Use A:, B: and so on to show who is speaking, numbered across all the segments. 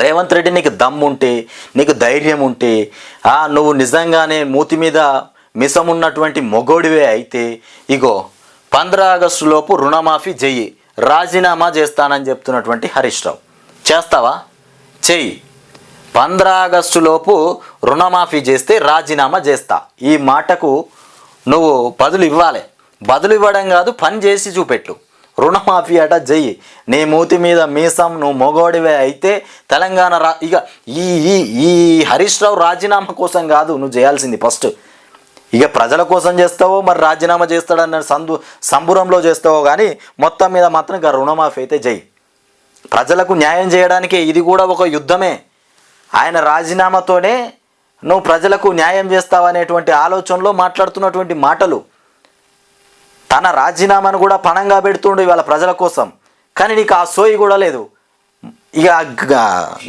A: రేవంత్ రెడ్డి నీకు దమ్ము ఉంటే నీకు ధైర్యం ఉంటే ఆ, నువ్వు నిజంగానే మూతి మీద మిసం ఉన్నటువంటి మొగోడివే అయితే ఇగో పంద్రా ఆగస్టులోపు రుణమాఫీ చెయ్యి రాజీనామా చేస్తానని చెప్తున్నటువంటి హరీష్ రావు. చేస్తావా? చెయ్యి. పంద్రా ఆగస్టులోపు రుణమాఫీ చేస్తే రాజీనామా చేస్తా. ఈ మాటకు నువ్వు బదులు ఇవ్వాలి. బదులు ఇవ్వడం కాదు పని చేసి చూపెట్టు. రుణమాఫీ అట జయి నీ మూతి మీద మీసం నువ్వు మొగోడివే అయితే తెలంగాణ రా ఇక ఈ ఈ ఈ హరీష్ రావు రాజీనామా కోసం కాదు నువ్వు చేయాల్సింది ఫస్ట్. ఇక ప్రజల కోసం చేస్తావో మరి రాజీనామా చేస్తాడన్న సందు సంబురంలో చేస్తావో కానీ మొత్తం మీద మాత్రం ఇక రుణమాఫీ అయితే జై. ప్రజలకు న్యాయం చేయడానికి ఇది కూడా ఒక యుద్ధమే. ఆయన రాజీనామాతోనే నువ్వు ప్రజలకు న్యాయం చేస్తావనేటువంటి ఆలోచనలో మాట్లాడుతున్నటువంటి మాటలు. తన రాజీనామాను కూడా పణంగా పెడుతుండు ఇవాళ ప్రజల కోసం. కానీ నీకు ఆ సోయి కూడా లేదు. ఇక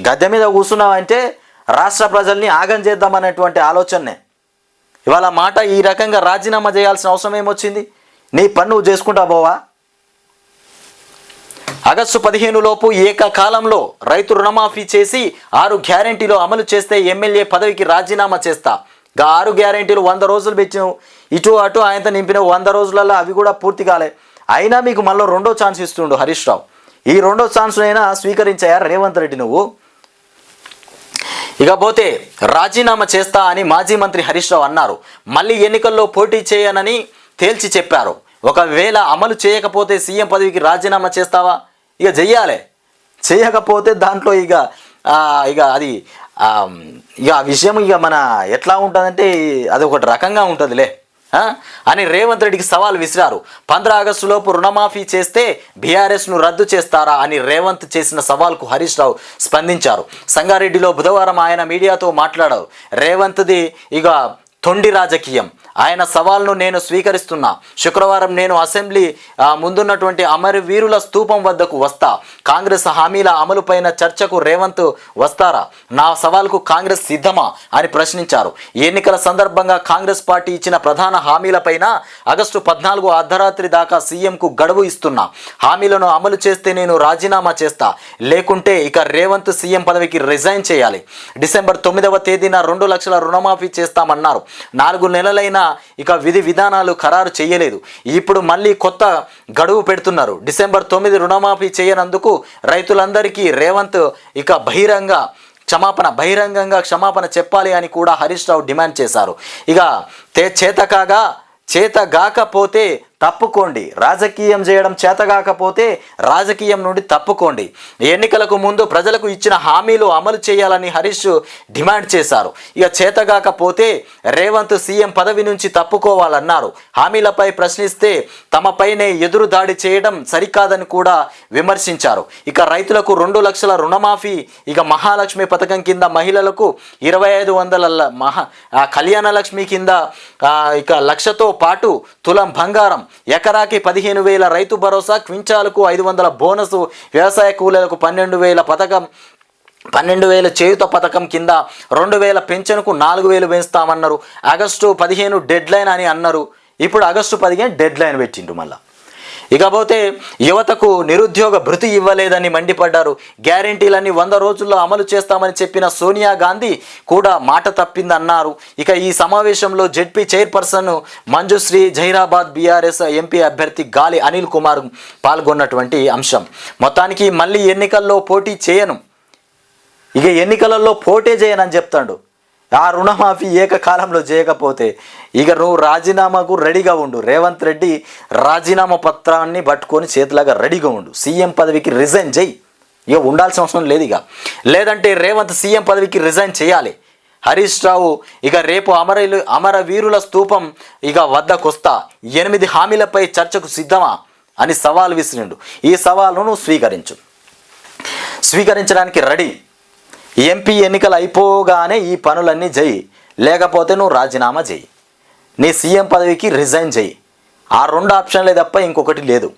A: గద్దె మీద కూర్చున్నావంటే రాష్ట్ర ప్రజల్ని ఆగం చేద్దామనేటువంటి ఆలోచనే ఇవాళ మాట ఈ రకంగా రాజీనామా చేయాల్సిన అవసరం ఏమొచ్చింది? నీ పని నువ్వు చేసుకుంటా పోవా? ఆగస్టు పదిహేను లోపు ఏకకాలంలో రైతు రుణమాఫీ చేసి ఆరు గ్యారంటీలో అమలు చేస్తే ఎమ్మెల్యే పదవికి రాజీనామా చేస్తా. ఆరు గ్యారెంటీలు వంద రోజులు పెట్టినావు ఇటు అటు ఆయనతో నింపిన వంద రోజులలో అవి కూడా పూర్తి కాలే. అయినా మీకు మళ్ళీ రెండో ఛాన్స్ ఇస్తుండు హరీష్ రావు. ఈ రెండో ఛాన్స్నైనా స్వీకరించాయా రేవంత్ రెడ్డి నువ్వు? ఇకపోతే రాజీనామా చేస్తా అని మాజీ మంత్రి హరీష్ రావు అన్నారు. మళ్ళీ ఎన్నికల్లో పోటీ చేయనని తేల్చి చెప్పారు. ఒకవేళ అమలు చేయకపోతే సీఎం పదవికి రాజీనామా చేస్తావా? ఇక చెయ్యాలి. చేయకపోతే దాంట్లో ఇక ఇక అది ఇక ఆ విషయం ఇక మన ఎట్లా ఉంటుందంటే అది ఒకటి రకంగా ఉంటుందిలే. అని రేవంత్ రెడ్డికి సవాల్ విసిరారు. పంద్రా ఆగస్టులోపు రుణమాఫీ చేస్తే బీఆర్ఎస్ను రద్దు చేస్తారా అని రేవంత్ చేసిన సవాల్కు హరీష్ రావు స్పందించారు. సంగారెడ్డిలో బుధవారం ఆయన మీడియాతో మాట్లాడారు. రేవంత్ది ఇక తొండి రాజకీయం. ఆయన సవాల్ను నేను స్వీకరిస్తున్నా. శుక్రవారం నేను అసెంబ్లీ ముందున్నటువంటి అమరవీరుల స్తూపం వద్దకు వస్తా. కాంగ్రెస్ హామీల అమలుపైన చర్చకు రేవంత్ వస్తారా? నా సవాల్కు కాంగ్రెస్ సిద్ధమా? అని ప్రశ్నించారు. ఎన్నికల సందర్భంగా కాంగ్రెస్ పార్టీ ఇచ్చిన ప్రధాన హామీలపైన ఆగస్టు పద్నాలుగు అర్ధరాత్రి దాకా సీఎంకు గడువు ఇస్తున్నా. హామీలను అమలు చేస్తే నేను రాజీనామా చేస్తా. లేకుంటే ఇక రేవంత్ సీఎం పదవికి రిజైన్ చేయాలి. డిసెంబర్ తొమ్మిదవ తేదీన రెండు లక్షల రుణమాఫీ చేస్తామన్నారు. నాలుగు నెలలైనా ఇక విధి విధానాలు ఖరారు చేయలేదు. ఇప్పుడు మళ్ళీ కొత్త గడువు పెడుతున్నారు. డిసెంబర్ తొమ్మిది రుణమాఫీ చేయనందుకు రైతులందరికీ రేవంత్ ఇక బహిరంగ క్షమాపణ బహిరంగంగా క్షమాపణ చెప్పాలి అని కూడా హరీష్ రావు డిమాండ్ చేశారు. ఇక తే చేతకాగా చేతగాకపోతే తప్పుకోండి. రాజకీయం చేయడం చేతగాకపోతే రాజకీయం నుండి తప్పుకోండి. ఎన్నికలకు ముందు ప్రజలకు ఇచ్చిన హామీలు అమలు చేయాలని హరీష్ డిమాండ్ చేశారు. ఇక చేతగాకపోతే రేవంత్ సీఎం పదవి నుంచి తప్పుకోవాలన్నారు. హామీలపై ప్రశ్నిస్తే తమపైనే ఎదురు దాడి చేయడం సరికాదని కూడా విమర్శించారు. ఇక రైతులకు రెండు లక్షల రుణమాఫీ ఇక మహాలక్ష్మి పథకం కింద మహిళలకు ఇరవై ఐదు వందల మహా కళ్యాణ లక్ష్మి కింద ఇక లక్షతో పాటు తులం బంగారం ఎకరాకి పదిహేను వేల రైతు భరోసా క్వించాలకు ఐదు వందల బోనసు వ్యవసాయ కూలీలకు పన్నెండు వేల పథకం పన్నెండు వేల చేయుత పథకం కింద రెండు వేల పెన్షన్కు నాలుగు వేలు పెంచుతామన్నారు ఆగస్టు పదిహేను డెడ్ లైన్ అని అన్నారు. ఇప్పుడు ఆగస్టు పదిహేను డెడ్ లైన్ పెట్టిండు మళ్ళీ. ఇకపోతే యువతకు నిరుద్యోగ భృతి ఇవ్వలేదని మండిపడ్డారు. గ్యారెంటీలన్నీ వంద రోజుల్లో అమలు చేస్తామని చెప్పిన సోనియా గాంధీ కూడా మాట తప్పిందన్నారు. ఇక ఈ సమావేశంలో ZP chairperson Manjushree Zaheerabad BRS MP అభ్యర్థి గాలి అనిల్ కుమార్ పాల్గొన్నటువంటి అంశం. మొత్తానికి మళ్ళీ ఎన్నికల్లో పోటీ చేయను. ఇక ఎన్నికలలో పోటీ చేయనని చెప్తాడు. ఆ రుణమాఫీ ఏకకాలంలో చేయకపోతే ఇక నువ్వు రాజీనామాకు రెడీగా ఉండు. రేవంత్ రెడ్డి రాజీనామా పత్రాన్ని పట్టుకొని చేతిలాగా రెడీగా ఉండు. సీఎం పదవికి రిజైన్ చేయి. ఇక ఉండాల్సిన అవసరం లేదు ఇక. లేదంటే రేవంత్ సీఎం పదవికి రిజైన్ చేయాలి. హరీష్ రావు ఇక రేపు అమరలు అమరవీరుల స్తూపం ఇక వద్దకొస్తా. ఎనిమిది హామీలపై చర్చకు సిద్ధమా అని సవాల్ విసిరిండు. ఈ సవాలును స్వీకరించు. స్వీకరించడానికి రెడీ. ఎంపీ ఎన్నికలు అయిపోగానే ఈ పనులన్నీ చేయి లేకపోతే నువ్వు రాజీనామా చేయి నీ సీఎం పదవికి రిజైన్ చేయి ఆ రెండు ఆప్షన్లే తప్ప ఇంకొకటి లేదు.